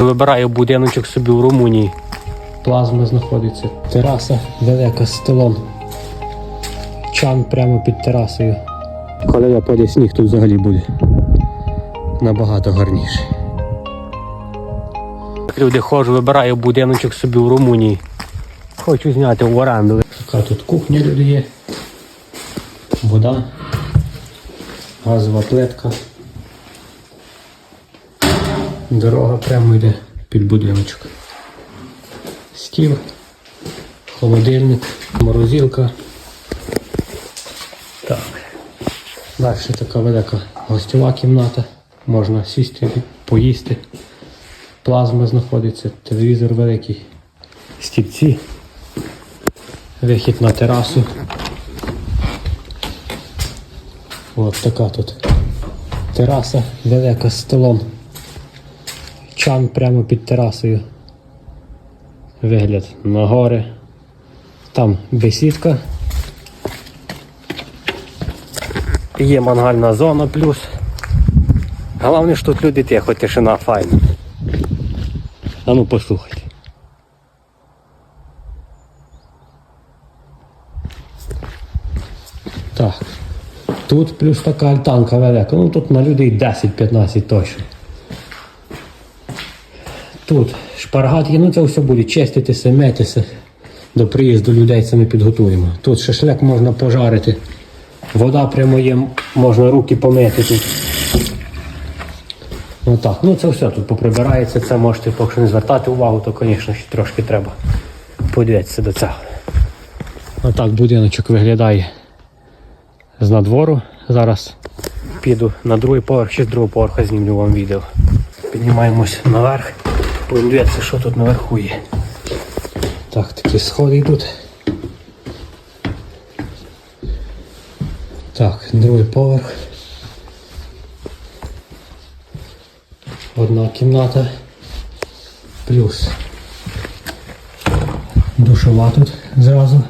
Вибираю будиночок собі в Румунії. Плазма знаходиться. Тераса велика з столом. Чан прямо під терасою. Коли випаде сніг, тут взагалі буде набагато гарніше. Люди ходжу, вибираю будиночок собі в Румунії. Хочу зняти в оренду. Така тут кухня люди є. Вода, газова плитка. Дорога прямо йде під будиночок. Стіл, холодильник, морозилка. Так. Далі така велика гостьова кімната. Можна сісти, поїсти. Плазма знаходиться, телевізор великий, стільці, вихід на терасу. От така тут тераса велика з столом. Чан прямо під терасою. Вигляд на гори. Там бесідка. Є мангальна зона плюс. Головне, що тут люди тихо, тишина файна. А ну послухайте. Так. Тут плюс така альтанка велика. Ну тут на людей 10-15 точно. Тут шпаргат ну це все буде чиститися, метися. До приїзду людей це ми підготуємо. Тут шашлик можна пожарити. Вода прямо є, можна руки помити тут. Отак. Ну це все тут поприбирається, це можете поки що не звертати увагу, то, звісно, ще трошки треба подивитися до цього. Отак будиночок виглядає з надвору. Зараз піду на другий поверх, ще з другого поверха знімлю вам відео. Піднімаємось наверх, будемо дивитися, що тут наверху є. Так, такі сходи йдуть. Так, другий поверх. Одна кімната. Плюс душова тут зразу.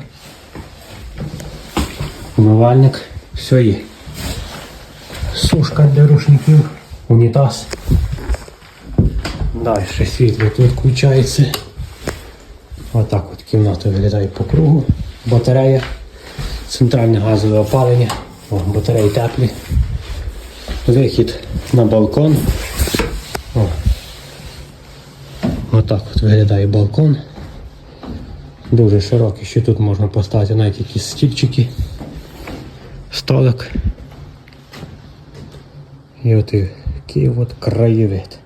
Умивальник. Все є. Сушка для рушників, унітаз. Далі світло тут включається. Отак от кімната виглядає по кругу. Батарея, центральне газове опалення, О, батареї теплі. Вихід на балкон. О. Отак от виглядає балкон. Дуже широкий, що тут можна поставити навіть якісь стільчики, столик. І от такий от краєвид.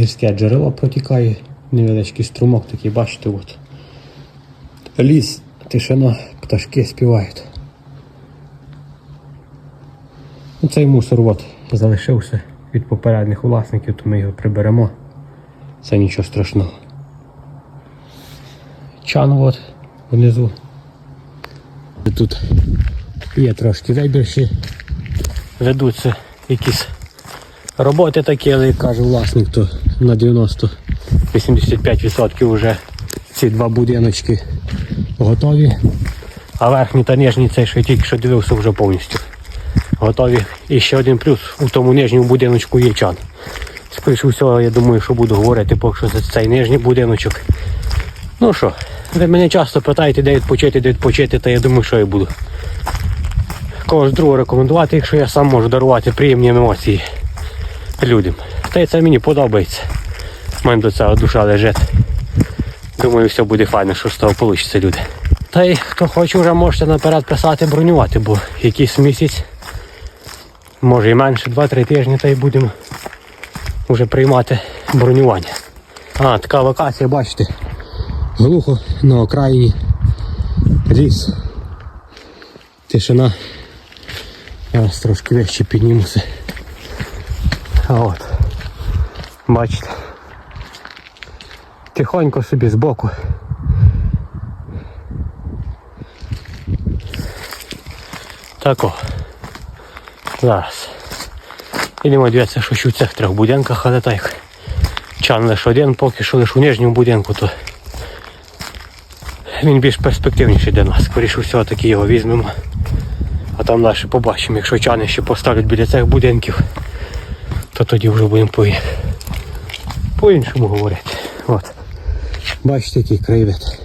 Гірське джерело протікає, невеличкий струмок такий, бачите, от. Ліс, тишина, пташки співають. Ну, Цей мусор от залишився від попередніх власників, то ми його приберемо. Це нічого страшного. Чан от внизу. Тут є трошки вибірші. Ведуться якісь роботи такі, але як каже власник, то на 90-85% вже ці два будиночки готові. А верхній та нижній цей, я тільки що дивився, вже повністю готові. І ще один плюс у тому нижньому будиночку є чан. Скоріше всього, я думаю, що буду говорити поки що за цей нижній будиночок. Ну що, ви мене часто питаєте, де відпочити, де відпочити, та я думаю, що я буду. Когось другого рекомендувати, якщо я сам можу дарувати приємні емоції людям. Та й це мені подобається. Мене до цього душа лежить. Думаю, все буде файно, що з того вийде, люди. Та й хто хоче, вже можете наперед писати, бронювати, бо якийсь місяць, може і менше, 2-3 тижні, та й будемо вже приймати бронювання. А, така локація, бачите. Глухо на окраїні. Ліс. Тишина. Зараз трошки вище піднімуся. А от. Бачите. Тихонько собі збоку. Тако. Зараз. Ідемо дивитися, що ще в цих трьох будинках, але так. Чан лише один, поки що лише у нижньому будинку, то він більш перспективніший для нас. Скоріше всього таки його візьмемо. А там далі побачимо. Якщо чани ще поставлять біля цих будинків, то тоді вже будемо по по-іншому говорити. От. Бачите, який краєвид.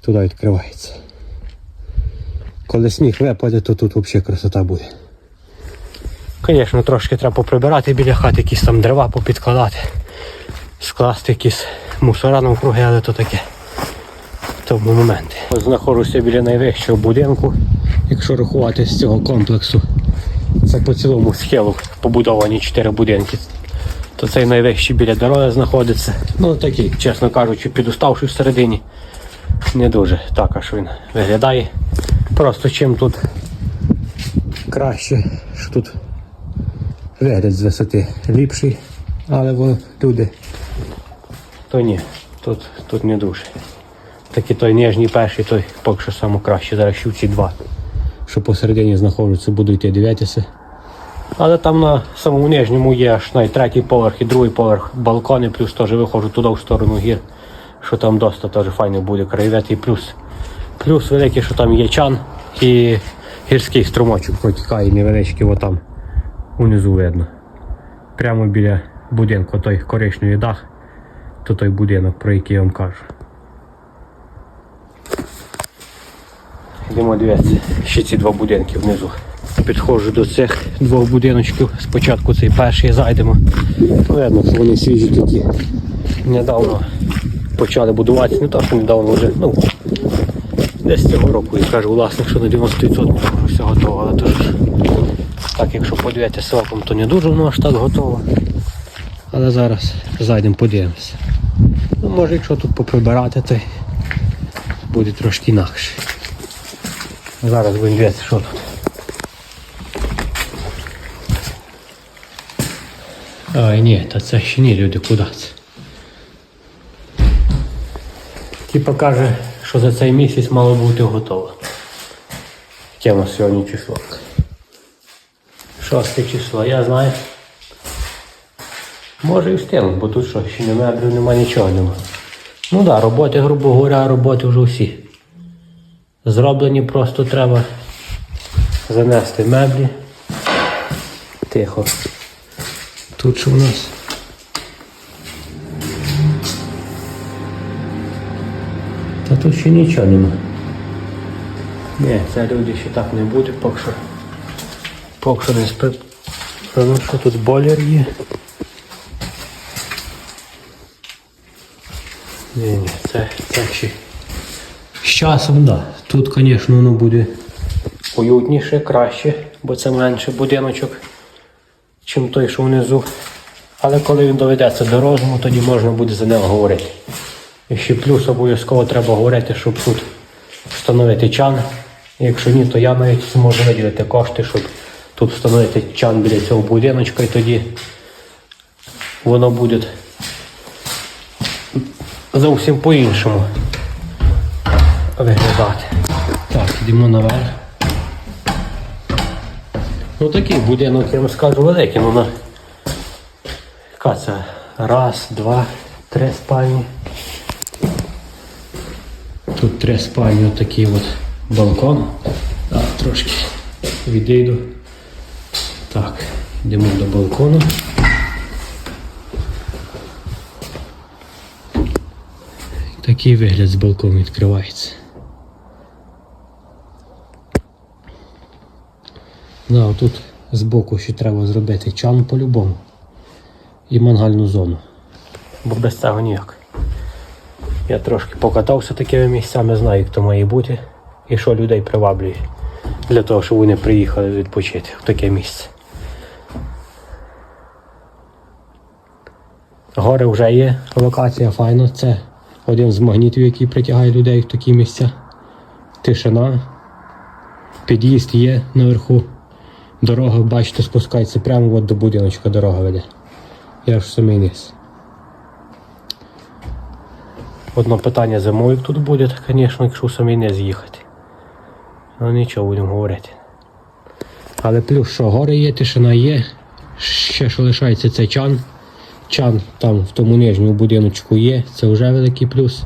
Туди відкривається. Коли сніг випаде, то тут взагалі красота буде. Звісно, трошки треба поприбирати біля хати, якісь там дерева попідкладати, скласти якісь мусора навкруги, але то таке. Тому моменти. Ось знаходжуся біля найвищого будинку, якщо рахувати з цього комплексу. Це по цілому схилу побудовані чотири будинки. То цей найвищий біля дороги знаходиться. Ну такий, чесно кажучи, підуставший всередині. Не дуже так аж він виглядає. Просто чим тут краще, що тут вигляд з висоти ліпший, але во, люди. То ні, тут, тут не дуже. Такий той ніжній перший, той поки що саме краще. Зараз ще ці два, що посередині знаходяться, буду йти дивитися. Але там на самому нижньому є аж навіть третій поверх і другий поверх балкони, плюс теж виходжу туди в сторону гір, що там доста теж файно буде краєвид і плюс. Плюс великий, що там є чан і гірський струмочок протікає невеличкий отам. Унизу видно. Прямо біля будинку, той коричневий дах, то той будинок, про який я вам кажу. Йдемо дивитися, ще ці два будинки внизу. Підходжу до цих двох будиночків. Спочатку цей перший зайдемо. Видно, що вони свіжі такі. Недавно почали будуватися, не то, що недавно вже, ну, десь цього року. І каже, власник, що на 90% вже все готово, але то ж так, якщо подивитися оком, то не дуже воно аж так готово. Але зараз зайдемо подивимося. Ну, може, якщо тут поприбирати, то буде трошки інакше. Зараз будемо дивитися, що тут. Ой, ні, та це ще ні, люди, куди це? Типа каже, що за цей місяць мало бути готово. Нас сьогодні число? Шосте число, я знаю. Може і встигнуть, бо тут що, ще не меблів, нема нічого нема. Ну так, да, роботи, грубо говоря, роботи вже всі. Зроблені просто треба занести меблі. Тихо. Тут що у нас? Та тут ще нічого нема. Ні, це люди ще так не буде, поки що. Поки що не спи. А Ну що тут бойлер є? Ні, ні, це, це ще. З часом, так. Да. Тут, звісно, воно буде уютніше, краще, бо це менше будиночок, чим той, що внизу. Але коли він доведеться до розуму, тоді можна буде за нього говорити. І ще плюс обов'язково треба говорити, щоб тут встановити чан. Якщо ні, то я навіть зможу виділити кошти, щоб тут встановити чан біля цього будиночка і тоді воно буде зовсім по-іншому виглядати. Так, йдемо наверх. Ну такий будинок, я вам скажу, великий, ну на яка це? Раз, два, три спальні. Тут три спальні, отакий от балкон. Так, трошки відійду. Так, йдемо до балкону. Такий вигляд з балкону відкривається. Да, тут збоку ще треба зробити чан по-любому. І мангальну зону. Бо без цього ніяк. Я трошки покатався такими місцями, знаю, як то має бути і що людей приваблює для того, щоб вони приїхали відпочити в таке місце. Гори вже є, локація файна. Це один з магнітів, який притягає людей в такі місця. Тишина. Під'їзд є наверху. Дорога, бачите, спускається прямо от до будиночка дорога веде. Я ж самий низ. Одно питання зимою тут буде, звісно, якщо самі не з'їхати. Ну нічого будемо говорити. Але плюс, що гори є, тишина є. Ще що лишається це чан. Чан там в тому нижньому будиночку є, це вже великий плюс.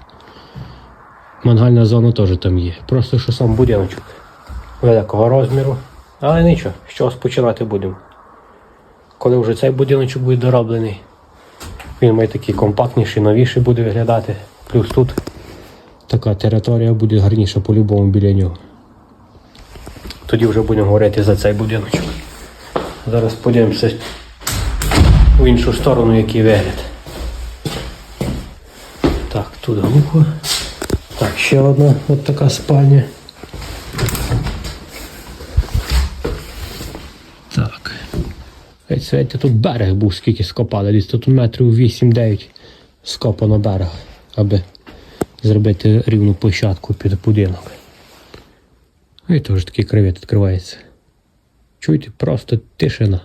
Мангальна зона теж там є. Просто що сам будиночок великого розміру. Але нічого, чого починати будемо. Коли вже цей будиночок буде дороблений, Він має такий компактніший, новіший буде виглядати. Плюс тут така територія буде гарніша по-любому біля нього. Тоді вже будемо говорити за цей будиночок. Зараз подивимося в іншу сторону, який вигляд. Так, тут глухо. Так, ще одна от така спальня. Так. Ось Знаєте, тут берег був, скільки скопали. Десь тут метрів 8-9 скопано берег, аби зробити рівну площадку під будинок. І теж такий кривець відкривається. Чуєте, просто тишина.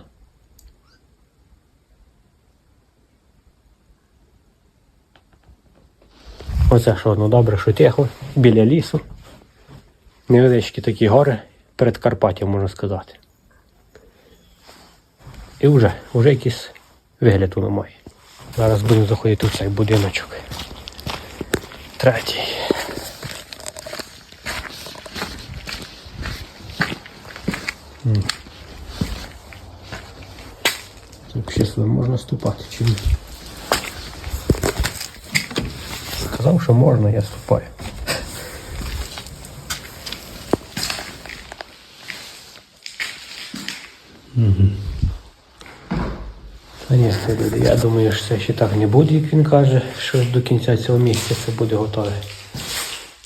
Оце що одно добре, що тихо, біля лісу. Невеличкі такі гори перед Карпаттям, можна сказати. І вже, вже якийсь вигляд воно має. Зараз будемо заходити в цей будиночок. Третій. М. Тут можна ступати чи ні? Сказав, що можна, я ступаю. Люди, я думаю, що це ще так не буде, як він каже, що до кінця цього місяця це буде готове.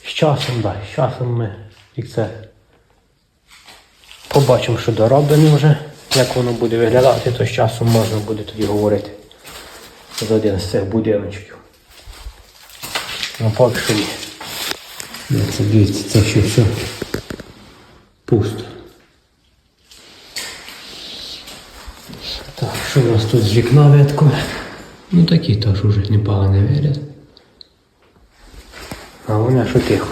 З часом, так, з часом ми як це побачимо, що дороблене вже, як воно буде виглядати, то з часом можна буде тоді говорити за один з цих будиночків. Ну поки що ні. Це дивіться, це ще все пусто. Так, що у нас тут з вікна ветко? Ну такі теж уже непоганий вигляд. А вона що тихо.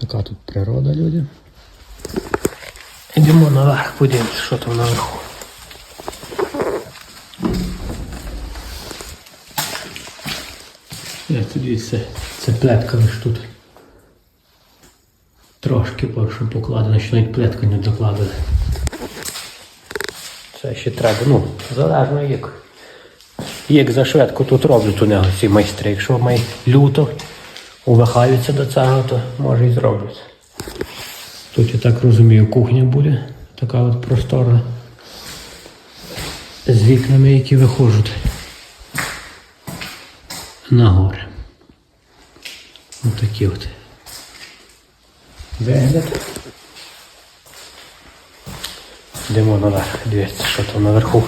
Така тут природа, люди. Наверх, подивимося, що там наверху. Я тоді це, це плетка лиш тут. Трошки більше покладено, що навіть плетку не докладали. Це ще треба, ну, залежно як. Як за швидко тут роблять у нього ці майстри. Якщо май люто увихаються до цього, то може і зроблять. Тут, я так розумію, кухня буде. Така от просторна. З вікнами, які виходять на гори. Ось такі от. Вигляд. Йдемо наверх, дивіться, що там наверху.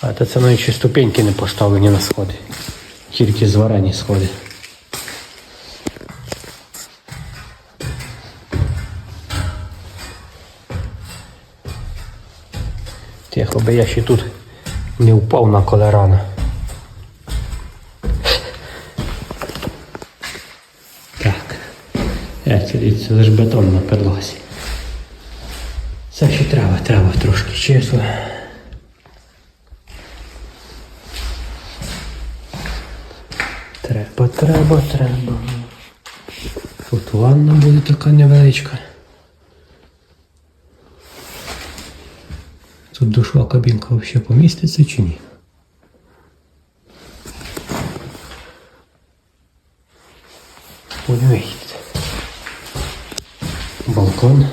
А це навіть ще ступеньки не поставлені на сходи. Тільки зварені сходи. Би я ще тут не впав на колерана. Так. Це лише бетон на підлозі. Це ще треба, треба трошки числа. Треба, треба, треба. Тут ванна буде така невеличка. Тут душова кабінка взагалі поміститься чи ні? Їхати. Балкон.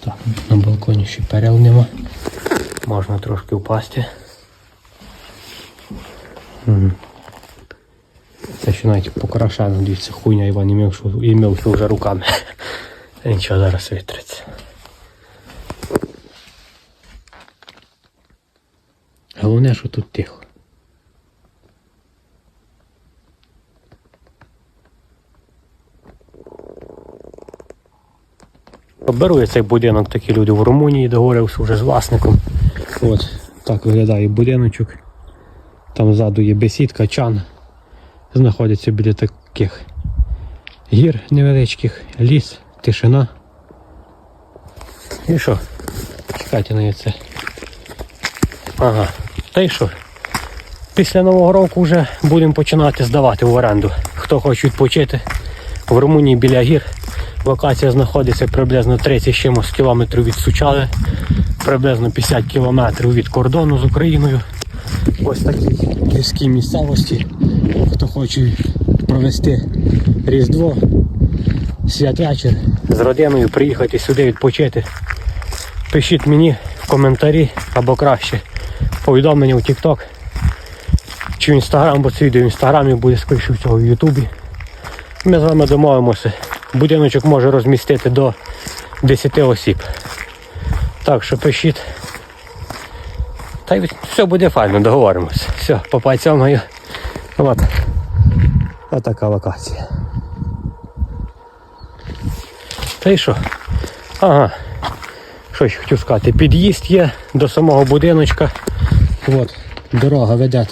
Так, на балконі ще перел нема. Можна трошки впасти. Мгм. Це ще навіть покрашено, дивіться, хуйня Іван імів, що імів, що вже руками. Нічого зараз витриться. Головне, що тут тихо. Беру я цей будинок, такі люди в Румунії договорився вже з власником. От так виглядає будиночок. Там ззаду є бесідка, чан. Знаходиться біля таких гір невеличких, ліс, тишина. І що? Чекайте на це. Ага. Та й що? Після Нового року вже будемо починати здавати в оренду. Хто хоче відпочити в Румунії біля гір. Локація знаходиться приблизно 30 чимось кілометрів від Сучали, приблизно 50 кілометрів від кордону з Україною. Ось такій гірській місцевості. Хто хоче провести Різдво, святвечір з родиною, приїхати сюди відпочити. Пишіть мені в коментарі або краще повідомлення у TikTok чи в Instagram, бо це відео в інстаграмі буде скоріше всього в Ютубі. Ми з вами домовимося. Будиночок може розмістити до 10 осіб. Так що пишіть. Та й все буде файно, договоримося. Все, по цьому. От. Ось така локація. Та й що? Ага. Що ще хотів сказати? Під'їзд є до самого будиночка. От, дорога веде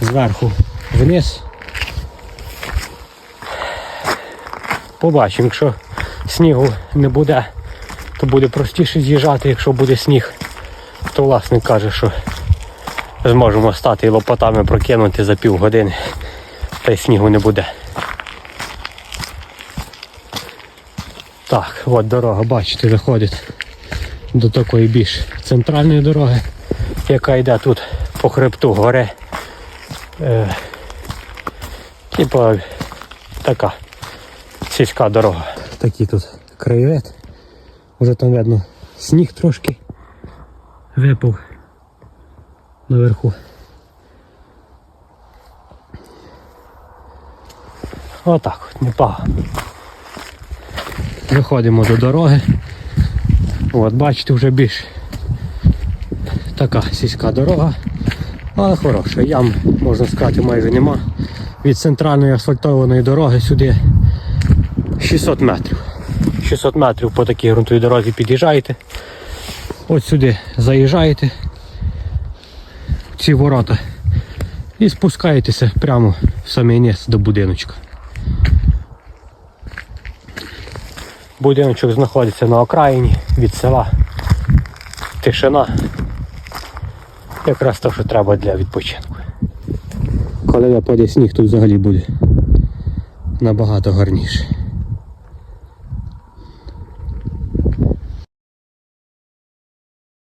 зверху вниз. Побачимо, якщо снігу не буде, то буде простіше з'їжджати, якщо буде сніг, то власник каже, що зможемо стати і лопатами прокинути за півгодини, та й снігу не буде. Так, от дорога, бачите, виходить до такої більш центральної дороги, яка йде тут по хребту гори. Е, типа така сільська дорога. Такий тут краєвид. Вже там видно сніг трошки випав наверху. Отак от, непогано. Виходимо до дороги. От, бачите, вже більш така сільська дорога, але хороша. Ям, можна сказати, майже нема. Від центральної асфальтованої дороги сюди 600 метрів. 600 метрів по такій ґрунтовій дорозі під'їжджаєте. От сюди заїжджаєте ці ворота і спускаєтеся прямо в самий низ до будиночка. Будиночок знаходиться на окраїні від села. Тишина. Якраз те, що треба для відпочинку. Коли випаде сніг, тут взагалі буде набагато гарніше.